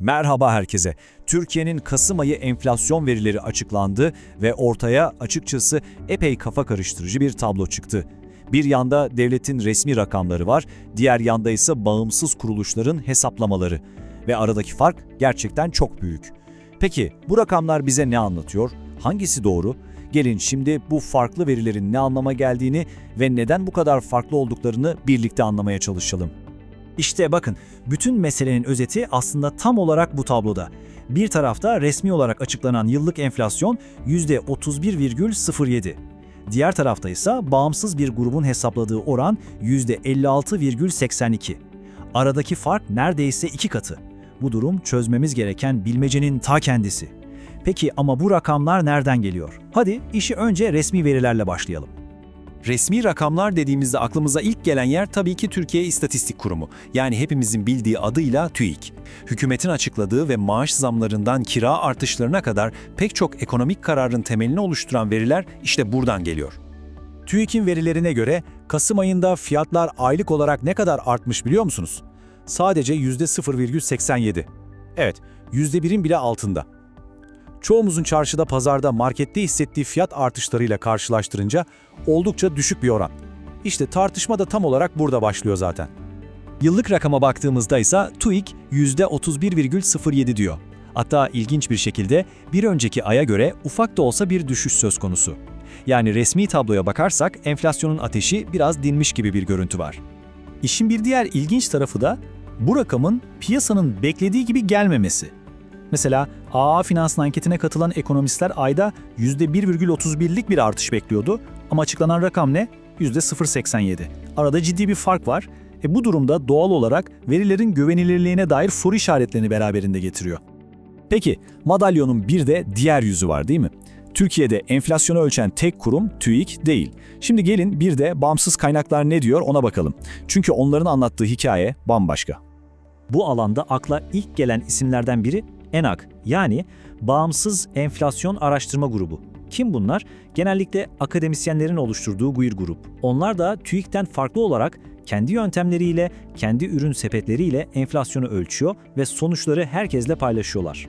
Merhaba herkese. Türkiye'nin Kasım ayı enflasyon verileri açıklandı ve ortaya açıkçası epey kafa karıştırıcı bir tablo çıktı. Bir yanda devletin resmi rakamları var, diğer yanda ise bağımsız kuruluşların hesaplamaları ve aradaki fark gerçekten çok büyük. Peki bu rakamlar bize ne anlatıyor? Hangisi doğru? Gelin şimdi bu farklı verilerin ne anlama geldiğini ve neden bu kadar farklı olduklarını birlikte anlamaya çalışalım. İşte bakın, bütün meselenin özeti aslında tam olarak bu tabloda. Bir tarafta resmi olarak açıklanan yıllık enflasyon %31,07. Diğer tarafta ise bağımsız bir grubun hesapladığı oran %56,82. Aradaki fark neredeyse iki katı. Bu durum çözmemiz gereken bilmecenin ta kendisi. Peki ama bu rakamlar nereden geliyor? Hadi işi önce resmi verilerle başlayalım. Resmi rakamlar dediğimizde aklımıza ilk gelen yer tabii ki Türkiye İstatistik Kurumu. Yani hepimizin bildiği adıyla TÜİK. Hükümetin açıkladığı ve maaş zamlarından kira artışlarına kadar pek çok ekonomik kararın temelini oluşturan veriler işte buradan geliyor. TÜİK'in verilerine göre Kasım ayında fiyatlar aylık olarak ne kadar artmış biliyor musunuz? Sadece %0,87. Evet, %1'in bile altında. Çoğumuzun çarşıda, pazarda, markette hissettiği fiyat artışlarıyla karşılaştırınca oldukça düşük bir oran. İşte tartışma da tam olarak burada başlıyor zaten. Yıllık rakama baktığımızda ise TÜİK %31,07 diyor. Hatta ilginç bir şekilde bir önceki aya göre ufak da olsa bir düşüş söz konusu. Yani resmi tabloya bakarsak enflasyonun ateşi biraz dinmiş gibi bir görüntü var. İşin bir diğer ilginç tarafı da bu rakamın piyasanın beklediği gibi gelmemesi. Mesela AA Finans'ın anketine katılan ekonomistler ayda %1,31'lik bir artış bekliyordu ama açıklanan rakam ne? %0,87. Arada ciddi bir fark var. E bu durumda doğal olarak verilerin güvenilirliğine dair soru işaretlerini beraberinde getiriyor. Peki madalyonun bir de diğer yüzü var değil mi? Türkiye'de enflasyonu ölçen tek kurum TÜİK değil. Şimdi gelin bir de bağımsız kaynaklar ne diyor ona bakalım. Çünkü onların anlattığı hikaye bambaşka. Bu alanda akla ilk gelen isimlerden biri ENAK yani Bağımsız Enflasyon Araştırma Grubu. Kim bunlar? Genellikle akademisyenlerin oluşturduğu bir grup. Onlar da TÜİK'ten farklı olarak kendi yöntemleriyle, kendi ürün sepetleriyle enflasyonu ölçüyor ve sonuçları herkesle paylaşıyorlar.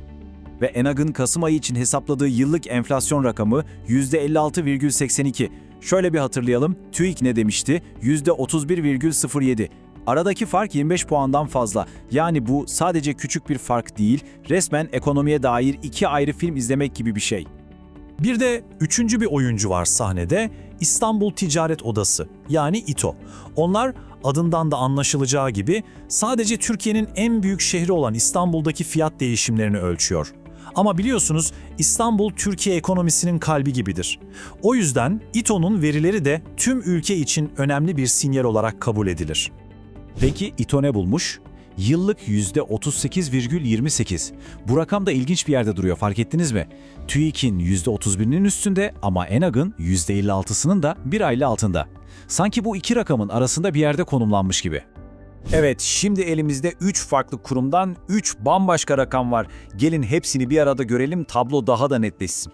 Ve ENAG'ın Kasım ayı için hesapladığı yıllık enflasyon rakamı %56,82. Şöyle bir hatırlayalım, TÜİK ne demişti? %31,07. Aradaki fark 25 puandan fazla. Yani bu sadece küçük bir fark değil, resmen ekonomiye dair iki ayrı film izlemek gibi bir şey. Bir de üçüncü bir oyuncu var sahnede, İstanbul Ticaret Odası yani İTO. Onlar adından da anlaşılacağı gibi sadece Türkiye'nin en büyük şehri olan İstanbul'daki fiyat değişimlerini ölçüyor. Ama biliyorsunuz İstanbul Türkiye ekonomisinin kalbi gibidir. O yüzden İTO'nun verileri de tüm ülke için önemli bir sinyal olarak kabul edilir. Peki İTO ne bulmuş? Yıllık %38,28. Bu rakam da ilginç bir yerde duruyor fark ettiniz mi? TÜİK'in %31'inin üstünde ama ENAG'ın %56'sının da bir aylı altında. Sanki bu iki rakamın arasında bir yerde konumlanmış gibi. Evet, şimdi elimizde 3 farklı kurumdan 3 bambaşka rakam var. Gelin hepsini bir arada görelim, tablo daha da netleşsin.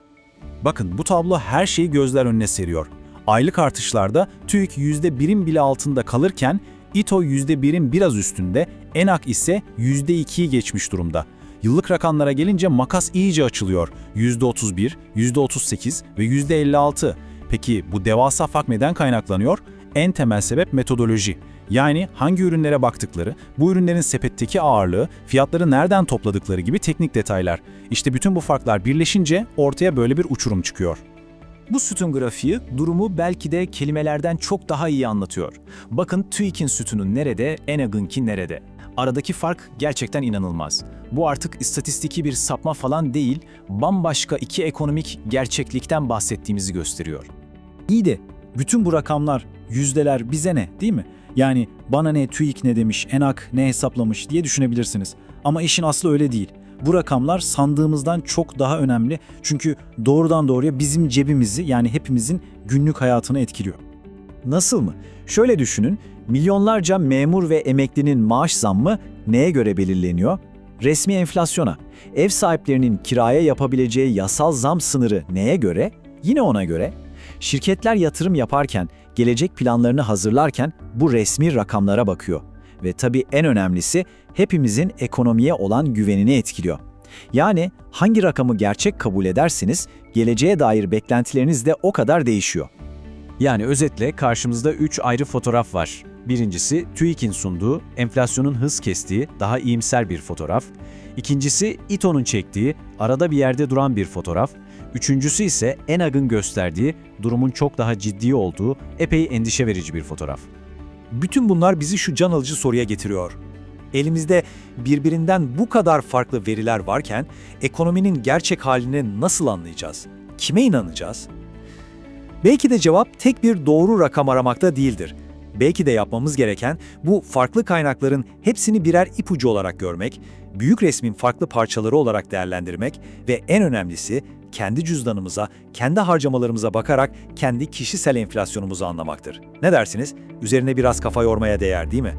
Bakın bu tablo her şeyi gözler önüne seriyor. Aylık artışlarda TÜİK %1'in bile altında kalırken İTO %1'in biraz üstünde, ENAK ise %2'yi geçmiş durumda. Yıllık rakamlara gelince makas iyice açılıyor. %31, %38 ve %56. Peki bu devasa fark neden kaynaklanıyor? En temel sebep metodoloji. Yani hangi ürünlere baktıkları, bu ürünlerin sepetteki ağırlığı, fiyatları nereden topladıkları gibi teknik detaylar. İşte bütün bu farklar birleşince ortaya böyle bir uçurum çıkıyor. Bu sütun grafiği durumu belki de kelimelerden çok daha iyi anlatıyor. Bakın TÜİK'in sütunu nerede, ENAG'ınki nerede. Aradaki fark gerçekten inanılmaz. Bu artık istatistiki bir sapma falan değil, bambaşka iki ekonomik gerçeklikten bahsettiğimizi gösteriyor. İyi de bütün bu rakamlar, yüzdeler bize ne değil mi? Yani bana ne TÜİK ne demiş, ENAK ne hesaplamış diye düşünebilirsiniz. Ama işin aslı öyle değil. Bu rakamlar sandığımızdan çok daha önemli çünkü doğrudan doğruya bizim cebimizi yani hepimizin günlük hayatını etkiliyor. Nasıl mı? Şöyle düşünün, milyonlarca memur ve emeklinin maaş zammı neye göre belirleniyor? Resmi enflasyona. Ev sahiplerinin kiraya yapabileceği yasal zam sınırı neye göre? Yine ona göre. Şirketler yatırım yaparken, gelecek planlarını hazırlarken bu resmi rakamlara bakıyor. Ve tabii en önemlisi hepimizin ekonomiye olan güvenini etkiliyor. Yani hangi rakamı gerçek kabul ederseniz geleceğe dair beklentileriniz de o kadar değişiyor. Yani özetle karşımızda 3 ayrı fotoğraf var. Birincisi TÜİK'in sunduğu, enflasyonun hız kestiği, daha iyimser bir fotoğraf. İkincisi İTO'nun çektiği, arada bir yerde duran bir fotoğraf. Üçüncüsü ise ENAG'ın gösterdiği, durumun çok daha ciddi olduğu, epey endişe verici bir fotoğraf. Bütün bunlar bizi şu can alıcı soruya getiriyor. Elimizde birbirinden bu kadar farklı veriler varken ekonominin gerçek halini nasıl anlayacağız? Kime inanacağız? Belki de cevap tek bir doğru rakam aramakta değildir. Belki de yapmamız gereken bu farklı kaynakların hepsini birer ipucu olarak görmek, büyük resmin farklı parçaları olarak değerlendirmek ve en önemlisi kendi cüzdanımıza, kendi harcamalarımıza bakarak kendi kişisel enflasyonumuzu anlamaktır. Ne dersiniz? Üzerine biraz kafa yormaya değer değil mi?